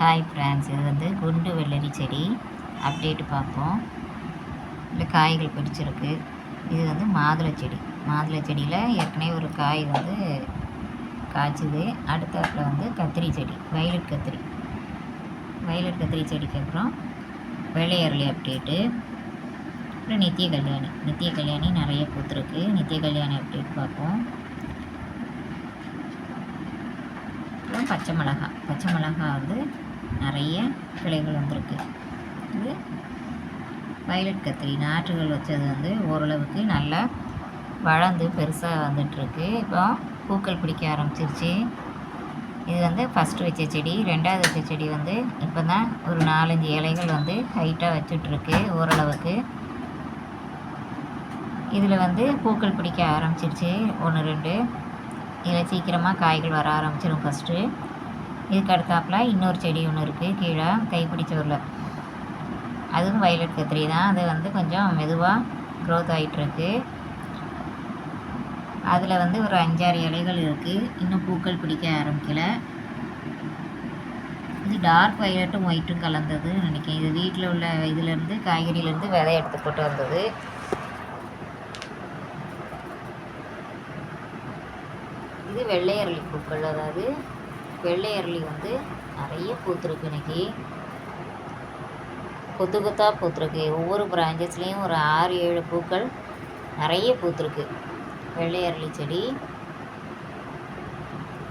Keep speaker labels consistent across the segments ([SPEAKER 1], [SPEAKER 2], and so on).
[SPEAKER 1] Hi friends இது வந்து குண்டு வெள்ளரி செடி. அப்டேட் பார்ப்போம். இல்லை காய்கள் பிடிச்சிருக்கு. இது வந்து மாதுளை செடி. மாதுளை செடியில் ஏற்கனவே ஒரு காய் வந்து காய்ச்சுது. அடுத்தாப்புல வந்து கத்திரி செடி. வயலட் கத்திரி. வயலட் கத்திரி செடிக்கு அப்புறம் வெள்ளை அரளி அப்டேட்டு அப்புறம் நித்திய கல்யாணி. நித்திய கல்யாணி நிறைய பூத்துருக்கு. நித்திய கல்யாணி அப்டேட் பார்ப்போம். அப்புறம் பச்சை மிளகாய். பச்சை மிளகா வந்து நிறைய கிளைகள் வந்திருக்கு. இது வயலட் கத்திரி. நாற்றுகள் வச்சது வந்து ஓரளவுக்கு நல்லா வளர்ந்து பெருசாக வந்துட்டுருக்கு. இப்போ பூக்கள் பிடிக்க ஆரம்பிச்சிருச்சு. இது வந்து ஃபஸ்ட்டு வச்ச செடி. ரெண்டாவது வச்ச செடி வந்து இப்போ தான் ஒரு நாலஞ்சு இலைகள் வந்து ஹைட்டாக வச்சுட்ருக்கு ஓரளவுக்கு. இதில் வந்து பூக்கள் பிடிக்க ஆரம்பிச்சிருச்சு. ஒன்று ரெண்டு. இதில் சீக்கிரமாக காய்கள் வர ஆரம்பிச்சிடும் ஃபஸ்ட்டு இதுக்கு அடுத்தாப்புல இன்னொரு செடி ஒன்று இருக்குது கீழே கைப்பிடிச்சோரில் அதுவும் வயலட் கத்திரி தான். அது வந்து கொஞ்சம் மெதுவாக க்ரோத் ஆகிட்டுருக்கு அதில் வந்து ஒரு அஞ்சாறு இலைகள் இருக்குது இன்னும் பூக்கள் பிடிக்க ஆரம்பிக்கல. இது டார்க் வயலட்டும் ஒயிட்டும் கலந்தது நினைக்கிறேன். இது வீட்டில் உள்ள இதுலேருந்து காய்கறியிலேருந்து விதை எடுத்து போட்டு வந்தது. இது வெள்ளை அரளி பூக்கள் அதாவது வெள்ளை அரளி வந்து நிறைய பூத்துருக்கு இன்னைக்கு. கொத்து கொத்தாக பூத்துருக்கு. ஒவ்வொரு பிரான்ச்சஸ்லேயும் ஒரு ஆறு ஏழு பூக்கள் நிறைய பூத்துருக்கு. வெள்ளை அரளி செடி.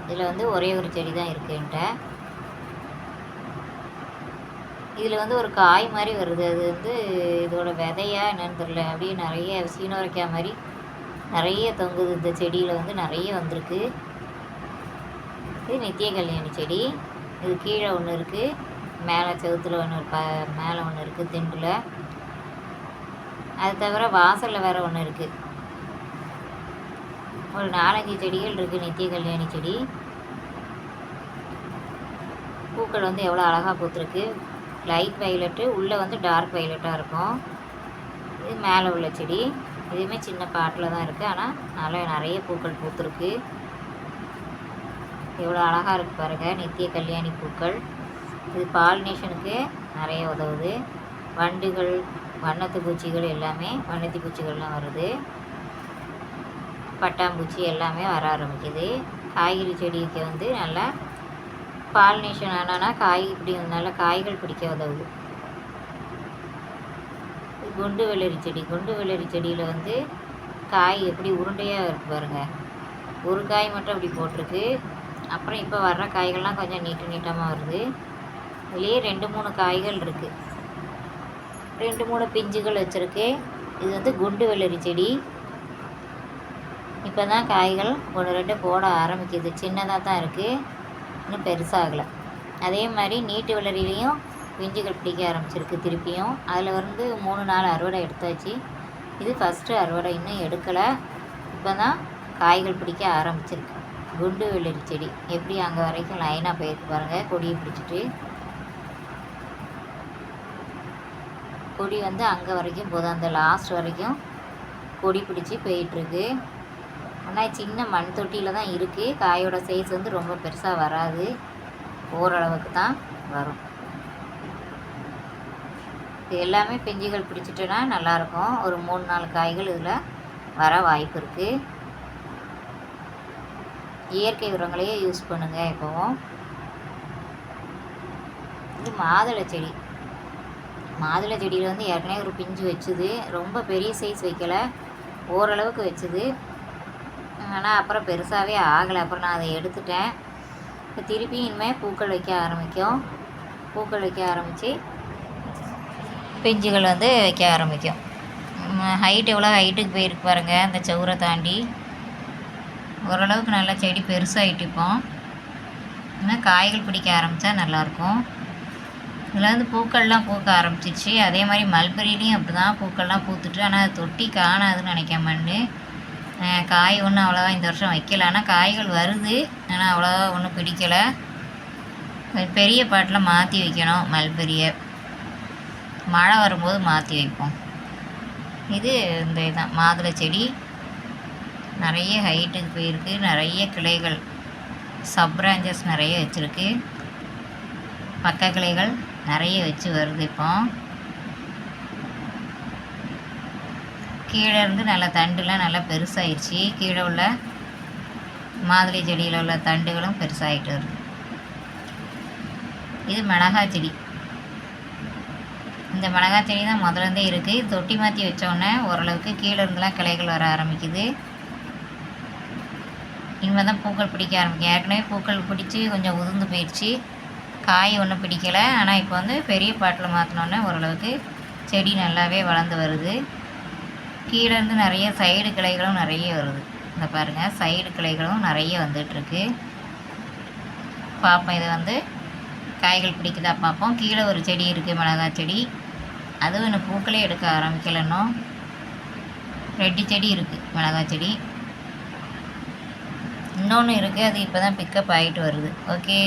[SPEAKER 1] இதில் வந்து ஒரே ஒரு செடி தான் இருக்குன்ட்ட இதில் வந்து ஒரு காய் மாதிரி வருது. அது வந்து இதோட விதையா என்னன்னு தெரில அப்படியே நிறைய சீனோரைக்காய் மாதிரி நிறைய தொங்குது. இந்த செடியில் வந்து நிறைய வந்திருக்கு. இது நித்திய கல்யாணி செடி. இது கீழே ஒன்று இருக்குது மேலே செவுத்துல ஒன்று ப மேலே ஒன்று இருக்குது திண்டில். அது தவிர வாசலில் வேறு ஒன்று இருக்குது ஒரு நாலஞ்சு செடிகள் இருக்குது நித்திய கல்யாணி செடி. பூக்கள் வந்து எவ்வளோ அழகாக பூத்துருக்கு. லைட் வயலட்டு உள்ளே வந்து டார்க் வயலட்டாக இருக்கும். இது மேலே உள்ள செடி. இதுவுமே சின்ன பாட்டில் தான் இருக்குது ஆனால் நல்லா நிறைய பூக்கள் பூத்துருக்கு. எவ்வளோ அழகாக இருக்குது பாருங்கள் நித்திய கல்யாணி பூக்கள். இது பாலினேஷனுக்கு நிறைய உதவுது. வண்டுகள் வண்ணத்து பூச்சிகள் எல்லாமே வண்ணத்தி பூச்சிகள்லாம் வருது. பட்டாம்பூச்சி எல்லாமே வர ஆரம்பிக்குது. காய்கறி செடிக்கு வந்து நல்லா பாலினேஷன் ஆனானா காய் இப்படி நல்லா காய்கள் பிடிக்க உதவுது. குண்டு வெள்ளரி செடி. குண்டு வெள்ளரி செடியில் வந்து காய் எப்படி உருண்டையாக இருக்கு பாருங்க. ஒரு காய் மட்டும் அப்படி போட்டிருக்கு. அப்புறம் இப்போ வர்ற காய்கள்லாம் கொஞ்சம் நீட்டு நீட்டமாக வருது. இதுலேயே ரெண்டு மூணு காய்கள் இருக்குது ரெண்டு மூணு பிஞ்சுகள் வச்சுருக்கு. இது வந்து குண்டு வெள்ளரி செடி. இப்போ தான் காய்கள் ஒன்று ரெண்டு போட ஆரம்பிக்குது. சின்னதாக தான் இருக்குது இன்னும் பெருசாகலை. அதே மாதிரி நீட்டு வளரிலையும் பிஞ்சுகள் பிடிக்க ஆரம்பிச்சிருக்கு திருப்பியும். அதில் வந்து மூணு நாள் அறுவடை எடுத்தாச்சு. இது ஃபஸ்ட்டு அறுவடை. இன்னும் எடுக்கலை. இப்போ தான் காய்கள் பிடிக்க ஆரம்பிச்சிருக்கு. குண்டு வெள்ளரி செடி. எப்படி அங்கே வரைக்கும் லைனாக போயிருக்கு பாருங்கள் கொடியை பிடிச்சிட்டு. கொடி வந்து அங்கே வரைக்கும் போதும். அந்த லாஸ்ட் வரைக்கும் கொடி பிடிச்சி போயிட்டுருக்கு. ஆனால் சின்ன மண் தொட்டியில் தான் இருக்குது காயோட சைஸ் வந்து ரொம்ப பெருசாக வராது. ஓரளவுக்கு தான் வரும். இது எல்லாமே பிஞ்சுகள் பிடிச்சிட்டோன்னா நல்லாயிருக்கும் ஒரு மூணு நாலு காய்கள் இதில் வர வாய்ப்பு இருக்குது இயற்கை உரங்களையே யூஸ் பண்ணுங்கள் எப்போவும் இது மாதுளை செடி. மாதுளை செடியில் வந்து ஏற்கனவே ஒரு பிஞ்சு வச்சுது. ரொம்ப பெரிய சைஸ் வைக்கலை. ஓரளவுக்கு வச்சுது. ஆனால் அப்புறம் பெருசாகவே ஆகலை. அப்புறம் நான் அதை எடுத்துட்டேன். இப்போ திருப்பி இனிமேல் பூக்கள் வைக்க ஆரம்பிக்கும். பூக்கள் வைக்க ஆரம்பித்து பிஞ்சுகள் வந்து வைக்க ஆரம்பிக்கும். ஹைட் எவ்வளோ ஹைட்டுக்கு போயிருக்கு பாருங்கள் அந்த சவுரை தாண்டி. ஓரளவுக்கு நல்லா செடி பெருசாகிட்டு இப்போ. இன்னும் காய்கள் பிடிக்க ஆரம்பித்தா நல்லாயிருக்கும். இதில் வந்து பூக்கள்லாம் பூக்க ஆரம்பிச்சிச்சு. அதே மாதிரி மல்பெரிலையும் அப்படி தான் பூக்கள்லாம் பூத்துட்டு ஆனால் அது தொட்டி காணாதுன்னு நினைக்க மண்ணு. காய் ஒன்றும் அவ்வளோவா இந்த வருஷம் வைக்கல. ஆனால் காய்கள் வருது. ஆனால் அவ்வளோவா ஒன்றும் பிடிக்கலை. பெரிய பாட்டில் மாற்றி வைக்கணும் மல்பெரியை. மழை வரும்போது மாற்றி வைப்போம். இது இந்த இதுதான் மாதுளை செடி. நிறைய ஹைட்டுக்கு போயிருக்கு. நிறைய கிளைகள் சப் பிரான்ச்சஸ் நிறைய வச்சுருக்கு. பக்க கிளைகள் நிறைய வச்சு வருது இப்போ. கீழே இருந்து நல்லா தண்டுலாம் நல்லா பெருசாயிடுச்சு கீழே உள்ள மாதுளை செடியில் உள்ள தண்டுகளும் பெருசாகிட்டு வருது. இது மிளகா செடி. இந்த மிளகா செடி தான் முதலேருந்தே இருக்குது தொட்டி மாற்றி வச்சோடனே ஓரளவுக்கு கீழே இருந்தெலாம் கிளைகள் வர ஆரம்பிக்குது. இனிமேல் தான் பூக்கள் பிடிக்க ஆரம்பிக்கும். ஏற்கனவே பூக்கள் பிடிச்சி கொஞ்சம் உதிர்ந்து போயிடுச்சு. காய் ஒன்றும் பிடிக்கலை. ஆனால் இப்போ வந்து பெரிய பாட்டில் மாற்றினோன்னே ஓரளவுக்கு செடி நல்லாவே வளர்ந்து வருது. கீழேருந்து நிறைய சைடு கிளைகளும் நிறைய வருது. இந்த பாருங்கள் சைடு கிளைகளும் நிறைய வந்துட்டுருக்கு. பார்ப்போம் இதை வந்து காய்கள் பிடிக்குதா பார்ப்போம் கீழே ஒரு செடி இருக்குது மிளகாய் செடி. அதுவும் இன்னும் பூக்களே எடுக்க ஆரம்பிக்கல இன்னும். செடி இருக்குது மிளகாய் செடி. இன்னொன்று இருக்குது அது இப்போ தான் பிக்கப் ஆகிட்டு வருது. ஓகே